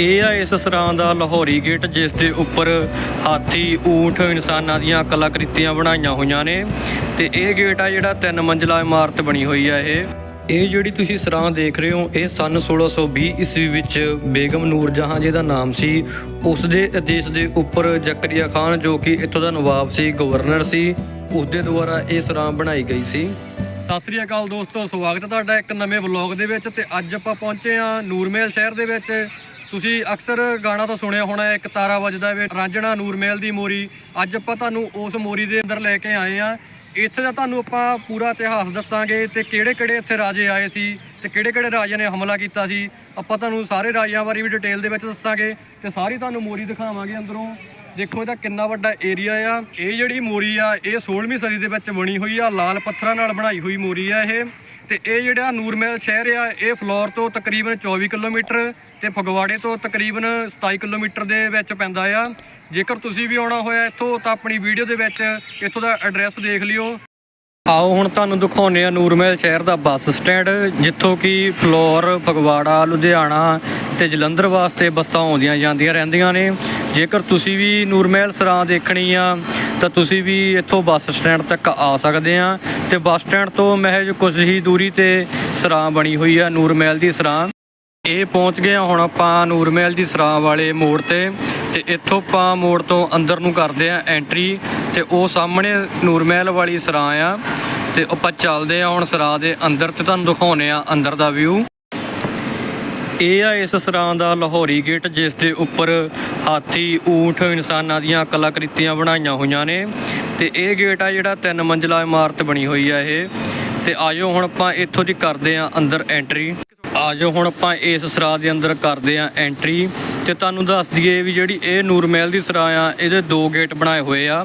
ਇਹ ਆ ਇਸ ਸਰਾਂ ਦਾ ਲਾਹੌਰੀ ਗੇਟ, ਜਿਸ ਦੇ ਉੱਪਰ ਹਾਥੀ, ਊਠ, ਇਨਸਾਨਾਂ ਦੀਆਂ ਕਲਾਕ੍ਰਿਤੀਆਂ ਬਣਾਈਆਂ ਹੋਈਆਂ ਨੇ। ਤੇ ਇਹ ਗੇਟ ਆ ਜਿਹੜਾ ਤਿੰਨ ਮੰਜ਼ਲਾ ਇਮਾਰਤ ਬਣੀ ਹੋਈ ਆ ਇਹ। ਇਹ ਜਿਹੜੀ ਤੁਸੀਂ ਸਰਾਂ ਦੇਖ ਰਹੇ ਹੋ, ਇਹ ਸਨ 1620 ਈਸਵੀ ਵਿੱਚ ਬੇਗਮ ਨੂਰ ਜਹਾਂ ਜੀ ਦਾ ਨਾਮ ਸੀ। ਉਸ ਦੇ ਆਦੇਸ਼ ਦੇ ਉੱਪਰ ਜ਼ਕਰੀਆ ਖਾਨ, ਜੋ ਕਿ ਇੱਥੋਂ ਦਾ ਨਵਾਬ ਸੀ, ਗਵਰਨਰ ਸੀ ਉਸ ਦੇ ਦੁਆਰਾ ਇਹ ਸਰਾਂ ਬਣਾਈ ਗਈ ਸੀ। ਸਤਿ ਸ੍ਰੀ ਅਕਾਲ ਦੋਸਤੋ, ਸਵਾਗਤ ਹੈ ਤੁਹਾਡਾ ਇੱਕ ਨਵੇਂ ਵਲੌਗ ਦੇ ਵਿੱਚ। ਤੇ ਅੱਜ ਆਪਾਂ ਪਹੁੰਚੇ ਆ ਨੂਰਮਹਿਲ ਸ਼ਹਿਰ ਦੇ ਵਿੱਚ। ਤੁਸੀਂ ਅਕਸਰ ਗਾਣਾ ਤਾਂ ਸੁਣਿਆ ਹੋਣਾ ਹੈ, ਇੱਕ ਤਾਰਾ ਵੱਜਦਾ ਵੇ ਰਾਂਝਣਾ ਨੂਰਮਹਿਲ ਦੀ ਮੋਰੀ। ਅੱਜ ਆਪਾਂ ਤੁਹਾਨੂੰ ਉਸ ਮੋਰੀ ਦੇ ਅੰਦਰ ਲੈ ਕੇ ਆਏ ਆ ਇੱਥੇ ਦਾ ਤੁਹਾਨੂੰ ਆਪਾਂ ਪੂਰਾ ਇਤਿਹਾਸ ਦੱਸਾਂਗੇ ਤੇ ਕਿਹੜੇ ਕਿਹੜੇ ਇੱਥੇ ਰਾਜੇ ਆਏ ਸੀ ਤੇ ਕਿਹੜੇ ਕਿਹੜੇ ਰਾਜਿਆਂ ਨੇ ਹਮਲਾ ਕੀਤਾ ਸੀ। ਆਪਾਂ ਤੁਹਾਨੂੰ ਸਾਰੇ ਰਾਜਿਆਂ ਬਾਰੇ ਵੀ ਡਿਟੇਲ ਦੇ ਵਿੱਚ ਦੱਸਾਂਗੇ ਤੇ ਸਾਰੀ ਤੁਹਾਨੂੰ ਮੋਰੀ ਦਿਖਾਵਾਂਗੇ ਅੰਦਰੋਂ। ਦੇਖੋ ਇਹਦਾ ਕਿੰਨਾ ਵੱਡਾ ਏਰੀਆ ਆ। ਇਹ ਜਿਹੜੀ ਮੋਰੀ ਆ ਇਹ 16ਵੀਂ ਸਦੀ ਦੇ ਵਿੱਚ ਬਣੀ ਹੋਈ ਆ। ਲਾਲ ਪੱਥਰਾਂ ਨਾਲ ਬਣਾਈ ਹੋਈ ਮੋਰੀ ਆ ਇਹ। ਤੇ ਇਹ ਜਿਹੜਾ ਨੂਰਮਹਿਲ ਸ਼ਹਿਰ ਆ, ਇਹ ਫਲੋਰ ਤੋਂ ਤਕਰੀਬਨ 24 ਕਿਲੋਮੀਟਰ ਤੇ ਫਗਵਾੜੇ ਤੋਂ ਤਕਰੀਬਨ 27 ਕਿਲੋਮੀਟਰ ਦੇ ਵਿੱਚ ਪੈਂਦਾ ਆ। ਜੇਕਰ ਤੁਸੀਂ ਵੀ ਆਉਣਾ ਹੋਇਆ ਇੱਥੋਂ, ਤਾਂ ਆਪਣੀ ਵੀਡੀਓ ਦੇ ਵਿੱਚ ਇੱਥੋਂ ਦਾ ਐਡਰੈਸ ਦੇਖ ਲਿਓ। ਆਓ, ਹੁਣ ਤੁਹਾਨੂੰ ਦਿਖਾਉਂਦੇ ਆ ਨੂਰਮਹਿਲ ਸ਼ਹਿਰ ਦਾ ਬੱਸ ਸਟੈਂਡ, ਜਿੱਥੋਂ ਕਿ ਫਲੋਰ ਫਗਵਾੜਾ, ਲੁਧਿਆਣਾ ਤੇ ਜਲੰਧਰ ਵਾਸਤੇ ਬੱਸਾਂ ਆਉਂਦੀਆਂ ਜਾਂਦੀਆਂ ਰਹਿੰਦੀਆਂ ਨੇ। ਜੇਕਰ ਤੁਸੀਂ ਵੀ ਨੂਰਮਹਿਲ ਸਰਾਂ ਦੇਖਣੀ ਆ ਤਾਂ ਤੁਸੀਂ ਵੀ ਇੱਥੋਂ ਬੱਸ ਸਟੈਂਡ ਤੱਕ ਆ ਸਕਦੇ ਆ ਤੇ ਬੱਸ ਸਟੈਂਡ ਤੋਂ ਮਹਿਜ ਕੁਝ ਹੀ ਦੂਰੀ ਤੇ ਸਰਾਂ ਬਣੀ ਹੋਈ ਆ ਨੂਰਮਹਿਲ ਦੀ ਸਰਾਂ। ਇਹ ਪਹੁੰਚ ਗਏ ਹਾਂ ਹੁਣ ਆਪਾਂ ਨੂਰਮਹਿਲ ਦੀ ਸਰਾਂ ਵਾਲੇ ਮੋੜ ਤੇ ਤੇ ਇੱਥੋਂ ਆਪਾਂ ਮੋੜ ਤੋਂ ਅੰਦਰ ਨੂੰ ਕਰਦੇ ਆ ਐਂਟਰੀ ਤੇ ਉਹ ਸਾਹਮਣੇ ਨੂਰਮਹਿਲ ਵਾਲੀ ਸਰਾਂ ਆ ਤੇ ਆਪਾਂ ਚੱਲਦੇ ਆ ਹੁਣ ਸਰਾਂ ਦੇ ਅੰਦਰ ਤੇ ਤੁਹਾਨੂੰ ਦਿਖਾਉਨੇ ਆ ਅੰਦਰ ਦਾ ਵਿਊ। ਇਹ ਆ ਇਸ ਸਰਾਂ ਦਾ ਲਾਹੌਰੀ ਗੇਟ, ਜਿਸ ਦੇ ਉੱਪਰ ਹਾਥੀ, ਊਂਠ, ਇਨਸਾਨਾਂ ਦੀਆਂ ਕਲਾਕ੍ਰਿਤੀਆਂ ਬਣਾਈਆਂ ਹੋਈਆਂ ਨੇ। ਤੇ ਇਹ ਗੇਟ ਆ ਜਿਹੜਾ ਤਿੰਨ ਮੰਜ਼ਲਾ ਇਮਾਰਤ ਬਣੀ ਹੋਈ ਆ ਇਹ। ਤੇ ਆਜੋ ਹੁਣ ਆਪਾਂ ਇੱਥੋਂ ਦੀ ਕਰਦੇ ਆ ਅੰਦਰ ਐਂਟਰੀ ਆਜੋ ਹੁਣ ਆਪਾਂ ਇਸ ਸਰਾਂ ਦੇ ਅੰਦਰ ਕਰਦੇ ਆ ਐਂਟਰੀ ਤੇ ਤੁਹਾਨੂੰ ਦੱਸ ਦਈਏ ਵੀ ਜਿਹੜੀ ਇਹ ਨੂਰਮਹਿਲ ਦੀ ਸਰਾਂ ਆ, ਇਹਦੇ ਦੋ ਗੇਟ ਬਣਾਏ ਹੋਏ ਆ।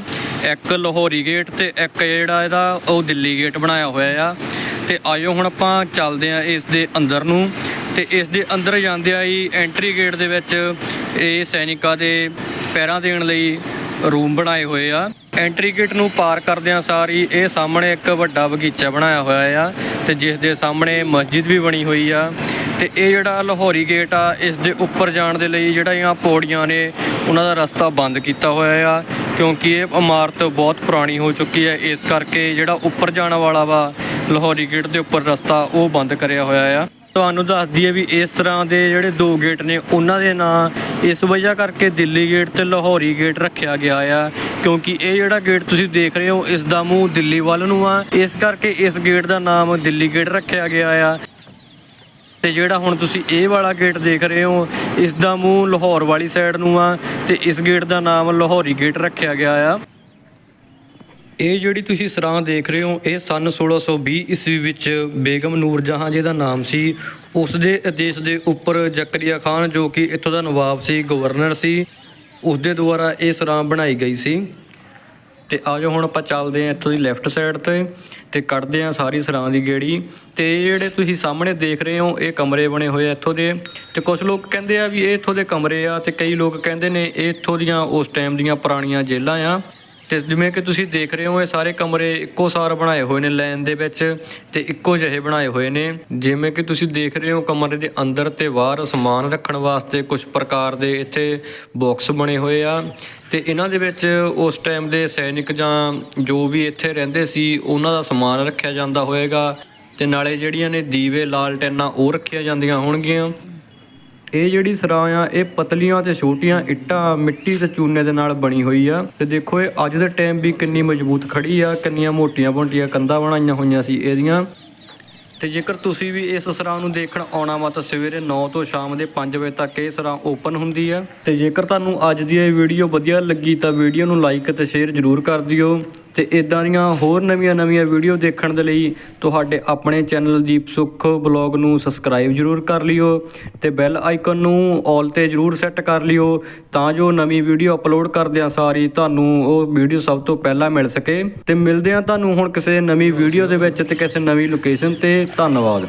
ਇੱਕ ਲਾਹੌਰੀ ਗੇਟ ਤੇ ਇੱਕ ਜਿਹੜਾ ਇਹਦਾ, ਉਹ ਦਿੱਲੀ ਗੇਟ ਬਣਾਇਆ ਹੋਇਆ ਆ। ਤੇ ਆਜੋ ਹੁਣ ਆਪਾਂ ਚੱਲਦੇ ਆ ਇਸ ਦੇ ਅੰਦਰ ਨੂੰ। ਤੇ ਇਸ ਦੇ ਅੰਦਰ ਜਾਂਦਿਆਂ ਹੀ ਐਂਟਰੀ ਗੇਟ ਦੇ ਵਿੱਚ ਇਹ ਸੈਨਿਕਾਂ ਦੇ ਪੈਰਾਂ ਦੇਣ ਲਈ ਰੂਮ ਬਣਾਏ ਹੋਏ ਆ। ਐਂਟਰੀ ਗੇਟ ਨੂੰ ਪਾਰ ਕਰਦਿਆਂ ਸਾਰ ਹੀ ਇਹ ਸਾਹਮਣੇ ਇੱਕ ਵੱਡਾ ਬਗੀਚਾ ਬਣਾਇਆ ਹੋਇਆ ਆ ਤੇ ਜਿਸ ਦੇ ਸਾਹਮਣੇ ਮਸਜਿਦ ਵੀ ਬਣੀ ਹੋਈ ਆ ਤੇ ਇਹ ਜਿਹੜਾ ਲਾਹੌਰੀ ਗੇਟ ਆ, ਇਸ ਦੇ ਉੱਪਰ ਜਾਣ ਦੇ ਲਈ ਜਿਹੜੀਆਂ ਪੌੜੀਆਂ ਨੇ, ਉਹਨਾਂ ਦਾ ਰਸਤਾ ਬੰਦ ਕੀਤਾ ਹੋਇਆ ਆ ਕਿਉਂਕਿ ਇਹ ਇਮਾਰਤ ਬਹੁਤ ਪੁਰਾਣੀ ਹੋ ਚੁੱਕੀ ਹੈ। ਇਸ ਕਰਕੇ ਜਿਹੜਾ ਉੱਪਰ ਜਾਣ ਵਾਲਾ ਵਾ, ਲਾਹੌਰੀ ਗੇਟ ਦੇ ਉੱਪਰ ਰਸਤਾ ਉਹ ਬੰਦ ਕਰਿਆ ਹੋਇਆ ਆ। ਤੁਹਾਨੂੰ ਦੱਸ ਦਈਏ ਵੀ ਇਸ ਤਰ੍ਹਾਂ ਦੇ ਜਿਹੜੇ ਦੋ ਗੇਟ ਨੇ, ਉਹਨਾਂ ਦੇ ਨਾਂ ਇਸ ਵਜ੍ਹਾ ਕਰਕੇ ਦਿੱਲੀ ਗੇਟ ਤੇ ਲਾਹੌਰੀ ਗੇਟ ਰੱਖਿਆ ਗਿਆ ਆ, ਕਿਉਂਕਿ ਇਹ ਜਿਹੜਾ ਗੇਟ ਤੁਸੀਂ ਦੇਖ ਰਹੇ ਹੋ, ਇਸ ਦਾ ਮੂੰਹ ਦਿੱਲੀ ਵੱਲ ਨੂੰ ਆ। ਇਸ ਕਰਕੇ ਇਸ ਗੇਟ ਦਾ ਨਾਮ ਦਿੱਲੀ ਗੇਟ ਰੱਖਿਆ ਗਿਆ ਆ। ਤੇ ਜਿਹੜਾ ਹੁਣ ਤੁਸੀਂ ਇਹ ਵਾਲਾ ਗੇਟ ਦੇਖ ਰਹੇ ਹੋ, ਇਸ ਦਾ ਮੂੰਹ ਲਾਹੌਰ ਵਾਲੀ ਸਾਈਡ ਨੂੰ ਆ, ਤੇ ਇਸ ਗੇਟ ਦਾ ਨਾਮ ਲਾਹੌਰੀ ਗੇਟ ਰੱਖਿਆ ਗਿਆ ਆ। ਇਹ ਜਿਹੜੀ ਤੁਸੀਂ ਸਰਾਂ ਦੇਖ ਰਹੇ ਹੋ, ਇਹ ਸਨ 1620 ਈਸਵੀ ਵਿੱਚ ਬੇਗਮ ਨੂਰ ਜਹਾਂ ਜੀ ਦਾ ਨਾਮ ਸੀ। ਉਸ ਦੇ ਆਦੇਸ਼ ਦੇ ਉੱਪਰ ਜ਼ਕਰੀਆ ਖਾਨ ਜੋ ਕਿ ਇੱਥੋਂ ਦਾ ਨਵਾਬ ਸੀ, ਗਵਰਨਰ ਸੀ ਉਸ ਦੇ ਦੁਆਰਾ ਇਹ ਸਰਾਂ ਬਣਾਈ ਗਈ ਸੀ। ਤੇ ਆਜੋ ਹੁਣ ਆਪਾਂ ਚੱਲਦੇ ਹਾਂ ਇੱਥੋਂ ਦੀ ਲੈਫਟ ਸਾਈਡ ਤੇ ਤੇ ਕੱਢਦੇ ਹਾਂ ਸਾਰੀ ਸਰਾਂ ਦੀ ਗੇੜੀ। ਤੇ ਇਹ ਜਿਹੜੇ ਤੁਸੀਂ ਸਾਹਮਣੇ ਦੇਖ ਰਹੇ ਹੋ, ਇਹ ਕਮਰੇ ਬਣੇ ਹੋਏ ਆ ਇੱਥੋਂ ਦੇ। ਤੇ ਕੁਝ ਲੋਕ ਕਹਿੰਦੇ ਆ ਵੀ ਇਹ ਇੱਥੋਂ ਦੇ ਕਮਰੇ ਆ ਤੇ ਕਈ ਲੋਕ ਕਹਿੰਦੇ ਨੇ ਇਹ ਇੱਥੋਂ ਦੀਆਂ ਉਸ ਟਾਈਮ ਦੀਆਂ ਪੁਰਾਣੀਆਂ ਜੇਲ੍ਹਾਂ ਆ। ਤੇ ਜਿਵੇਂ ਕਿ ਤੁਸੀਂ ਦੇਖ ਰਹੇ ਹੋ, ਇਹ ਸਾਰੇ ਕਮਰੇ ਇੱਕੋ ਸਾਰ ਬਣਾਏ ਹੋਏ ਨੇ, ਲਾਈਨ ਦੇ ਵਿੱਚ ਤੇ ਇੱਕੋ ਜਿਹੇ ਬਣਾਏ ਹੋਏ ਨੇ। ਜਿਵੇਂ ਕਿ ਤੁਸੀਂ ਦੇਖ ਰਹੇ ਹੋ, ਕਮਰੇ ਦੇ ਅੰਦਰ ਤੇ ਬਾਹਰ ਸਮਾਨ ਰੱਖਣ ਵਾਸਤੇ ਕੁਝ ਪ੍ਰਕਾਰ ਦੇ ਇੱਥੇ ਬਾਕਸ ਬਣੇ ਹੋਏ ਆ। ਤੇ ਇਹਨਾਂ ਦੇ ਵਿੱਚ ਉਸ ਟਾਈਮ ਦੇ ਸੈਨਿਕ ਜਾਂ ਜੋ ਵੀ ਇੱਥੇ ਰਹਿੰਦੇ ਸੀ, ਉਹਨਾਂ ਦਾ ਸਮਾਨ ਰੱਖਿਆ ਜਾਂਦਾ ਹੋਏਗਾ। ਤੇ ਨਾਲੇ ਜਿਹੜੀਆਂ ਨੇ ਦੀਵੇ ਲਾਲਟੈਨਾਂ ਉਹ ਰੱਖੀਆਂ ਜਾਂਦੀਆਂ ਹੋਣਗੀਆਂ। ਇਹ ਜਿਹੜੀ ਸਰਾਂ ਆ, ਇਹ ਪਤਲੀਆਂ ਤੇ ਛੋਟੀਆਂ ਇੱਟਾਂ ਮਿੱਟੀ ਤੇ ਚੂਨੇ ਦੇ ਨਾਲ ਬਣੀ ਹੋਈ ਆ। ਤੇ ਦੇਖੋ ਇਹ ਅੱਜ ਦੇ ਟਾਈਮ ਵੀ ਕਿੰਨੀ ਮਜ਼ਬੂਤ ਖੜੀ ਆ, ਕਿੰਨੀਆਂ ਮੋਟੀਆਂ ਮੋਟੀਆਂ ਕੰਧਾਂ ਬਣਾਈਆਂ ਹੋਈਆਂ ਸੀ ਇਹਦੀਆਂ। ਤੇ ਜੇਕਰ ਤੁਸੀਂ ਵੀ ਇਸ ਸਰਾਂ ਨੂੰ ਦੇਖਣ ਆਉਣਾ ਵਾ, ਤਾਂ ਸਵੇਰੇ 9 ਤੋਂ ਸ਼ਾਮ ਦੇ 5 ਵਜੇ ਤੱਕ ਇਹ ਸਰਾਂ ਓਪਨ ਹੁੰਦੀ ਆ। ਤੇ ਜੇਕਰ ਤੁਹਾਨੂੰ ਅੱਜ ਦੀ ਇਹ ਵੀਡੀਓ ਵਧੀਆ ਲੱਗੀ, ਤਾਂ ਵੀਡੀਓ ਨੂੰ ਲਾਈਕ ਅਤੇ ਸ਼ੇਅਰ ਜ਼ਰੂਰ ਕਰ ਦਿਓ। ਤੇ ਇਦਾਂ ਦੀਆਂ ਹੋਰ ਨਵੀਆਂ-ਨਵੀਆਂ ਵੀਡੀਓ ਦੇਖਣ ਦੇ ਲਈ ਤੁਹਾਡੇ ਆਪਣੇ ਚੈਨਲ ਦੀਪ ਸੁੱਖ ਬਲੌਗ ਨੂੰ ਸਬਸਕ੍ਰਾਈਬ ਜ਼ਰੂਰ ਕਰ ਲਿਓ ਤੇ ਬੈਲ ਆਈਕਨ ਨੂੰ ਆਲ ਤੇ ਜ਼ਰੂਰ ਸੈੱਟ ਕਰ ਲਿਓ ਤਾਂ ਜੋ ਨਵੀਂ ਵੀਡੀਓ ਅਪਲੋਡ ਕਰਦਿਆਂ ਸਾਰੀ ਤੁਹਾਨੂੰ ਉਹ ਵੀਡੀਓ ਸਭ ਤੋਂ ਪਹਿਲਾਂ ਮਿਲ ਸਕੇ। ਤੇ ਮਿਲਦੇ ਆ ਤੁਹਾਨੂੰ ਹੁਣ ਕਿਸੇ ਨਵੀਂ ਵੀਡੀਓ ਦੇ ਵਿੱਚ ਤੇ ਕਿਸੇ ਨਵੀਂ ਲੋਕੇਸ਼ਨ ਤੇ। ਧੰਨਵਾਦ।